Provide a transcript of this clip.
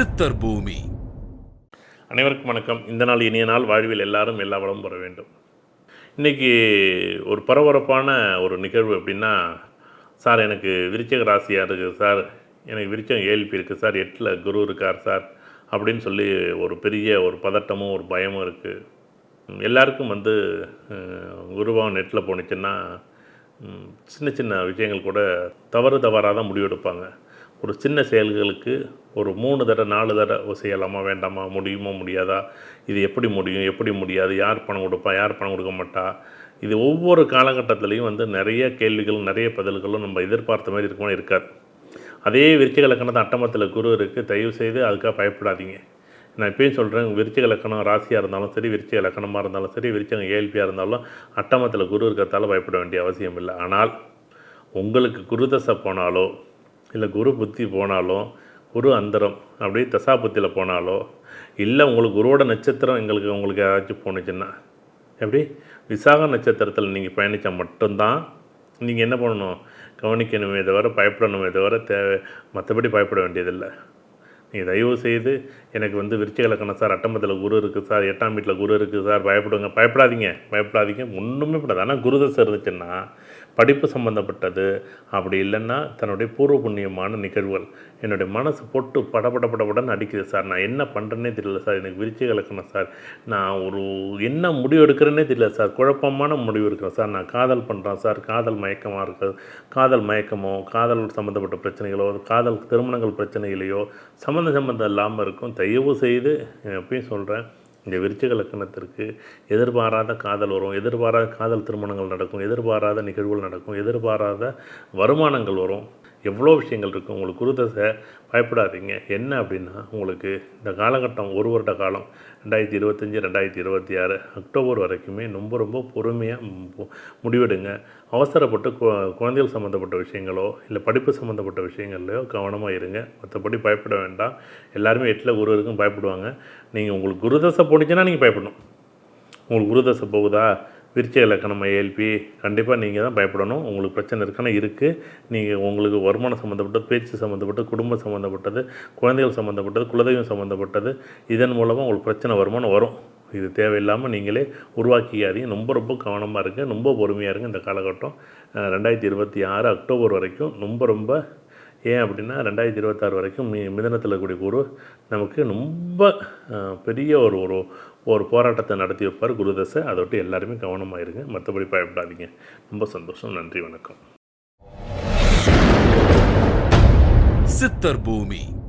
சித்தர் பூமி. அனைவருக்கும் வணக்கம். இந்த நாள் இனிய நாள். வாழ்வில் எல்லாரும் எல்லா வளம் பெற வேண்டும். இன்றைக்கி ஒரு பரபரப்பான ஒரு நிகழ்வு அப்படின்னா சார் எனக்கு விருச்சக ராசியாக இருக்குது சார். எனக்கு விருச்சம் ஏழ்பி இருக்குது சார். எட்டில் குரு இருக்கார் சார். அப்படின்னு சொல்லி ஒரு பெரிய ஒரு பதட்டமும் ஒரு பயமும் இருக்குது எல்லாருக்கும் வந்து குருபவன் நெட்டில் போணுச்சுன்னா சின்ன சின்ன விஷயங்கள் கூட தவறு தவறாக தான் முடிவெடுப்பாங்க. ஒரு சின்ன செயல்களுக்கு ஒரு மூணு தடவை நாலு தடவை செய்யலாமா வேண்டாமா முடியுமா முடியாதா? இது எப்படி முடியும் எப்படி முடியாது யார் பணம் கொடுப்பா யார் பணம் கொடுக்க மாட்டா? இது ஒவ்வொரு காலகட்டத்திலையும் வந்து நிறைய கேள்விகளும் நிறைய பதில்களும் நம்ம எதிர்பார்த்த மாதிரி இருக்குமா இருக்காது. அதே விருச்சிக லக்கணத்தை அட்டமத்தில் குரு இருக்குது தயவு செய்து அதுக்காக பயப்படாதீங்க. நான் இப்பயும் சொல்கிறேன் விருச்சிக லக்கணம் ராசியாக இருந்தாலும் சரி விருச்சிக லக்கணமாக இருந்தாலும் சரி விருச்சகம் ஏழ்பியாக இருந்தாலும் அட்டமத்தில் குரு இருக்கிறதால பயப்பட வேண்டிய அவசியம் இல்லை. ஆனால் உங்களுக்கு குரு தசை போனாலோ இல்லை குரு புத்தி போனாலும் குரு அந்தரம் அப்படியே தசாபுத்தியில் போனாலோ இல்லை உங்களுக்கு குருவோட நட்சத்திரம் எங்களுக்கு உங்களுக்கு ஏதாச்சும் போணுச்சுன்னா எப்படி? விசாக நட்சத்திரத்தில் நீங்கள் பயணித்தா மட்டும்தான் நீங்கள் என்ன பண்ணணும்? கவனிக்கணுமே தவிர பயப்படணுமே தவிர தேவை மற்றபடி பயப்பட வேண்டியதில்லை. நீங்கள் தயவு செய்து எனக்கு வந்து விருச்சிக லக்கணம் சார் அட்டம்பத்தில் குரு இருக்குது சார் எட்டாம் வீட்டில் குரு இருக்குது சார் பயப்படுங்க பயப்படாதீங்க பயப்படாதீங்க. ஒன்றுமே படாது ஆனால் குருதசை இருந்துச்சுன்னா படிப்பு சம்மந்தப்பட்டது அப்படி இல்லைன்னா தன்னுடைய பூர்வ புண்ணியமான நிகழ்வுகள். என்னுடைய மனசு போட்டு படபட படபடன்னு அடிக்குது சார். நான் என்ன பண்ணுறேன்னே தெரியல சார். எனக்கு விருச்சிக இலக்கணம் சார். நான் ஒரு என்ன முடிவு எடுக்கிறேன்னே தெரியல சார். குழப்பமான முடிவு எடுக்கிறேன் சார். நான் காதல் பண்ணுறேன் சார். காதல் மயக்கமாக இருக்குது காதல் மயக்கமோ காதல் சம்மந்தப்பட்ட பிரச்சனைகளோ காதல் திருமணங்கள் பிரச்சனைகளையோ சம்மந்த சம்மந்தம் இல்லாமல் இருக்கும். தயவு செய்து எப்பயும் சொல்கிறேன் இந்த விருச்சிக லக்கணத்திற்கு எதிர்பாராத காதல் வரும் எதிர்பாராத காதல் திருமணங்கள் நடக்கும் எதிர்பாராத நிகழ்வுகள் நடக்கும் எதிர்பாராத வருமானங்கள் வரும். எவ்வளோ விஷயங்கள் இருக்குது உங்களுக்கு குருதசை பயப்படாதீங்க. என்ன அப்படின்னா உங்களுக்கு இந்த காலகட்டம் ஒரு வருட காலம் ரெண்டாயிரத்தி இருபத்தஞ்சி ரெண்டாயிரத்தி இருபத்தி ஆறு அக்டோபர் வரைக்குமே ரொம்ப ரொம்ப பொறுமையாக முடிவெடுங்க. அவசரப்பட்டு கு- குழந்தைகள் சம்மந்தப்பட்ட விஷயங்களோ இல்லை படிப்பு சம்மந்தப்பட்ட விஷயங்கள்லையோ கவனமாக இருங்க. மற்றபடி பயப்பட வேண்டாம். எல்லாருமே எட்டில் குரு இருக்கும் பயப்படுவாங்க. நீங்கள் உங்களுக்கு குருதசை போணுச்சுன்னா நீங்கள் பயப்படணும். உங்களுக்கு குருதசை போகுதா? விருச்சிக இலக்கணம் ஏஎல்பி கண்டிப்பாக நீங்கள் தான் பயப்படணும். உங்களுக்கு பிரச்சனை இருக்குன்னா இருக்குது நீங்கள் உங்களுக்கு வருமானம் சம்மந்தப்பட்டது பேச்சு சம்மந்தப்பட்டது குடும்பம் சம்மந்தப்பட்டது குழந்தைகள் சம்மந்தப்பட்டது குலதெய்வம் சம்மந்தப்பட்டது இதன் மூலமாக உங்களுக்கு பிரச்சனை வருமானம் வரும். இது தேவையில்லாமல் நீங்களே உருவாக்கிக்காதீங்க ரொம்ப ரொம்ப கவனமாக இருங்க. ரொம்ப பொறுமையாக இருங்க. இந்த காலகட்டம் ரெண்டாயிரத்தி இருபத்தி ஆறு அக்டோபர் வரைக்கும் ரொம்ப ரொம்ப ஏன் அப்படின்னா ரெண்டாயிரத்தி இருபத்தாறு வரைக்கும் மி மிதனத்தில் கூடிய குரு நமக்கு ரொம்ப பெரிய ஒரு ஒரு ஒரு போராட்டத்தை நடத்தி வைப்பார் குருதசை அதை விட்டு எல்லாருமே கவனமாக இருங்க மற்றபடி பயப்படாதீங்க. ரொம்ப சந்தோஷம். நன்றி வணக்கம். சித்தர் பூமி.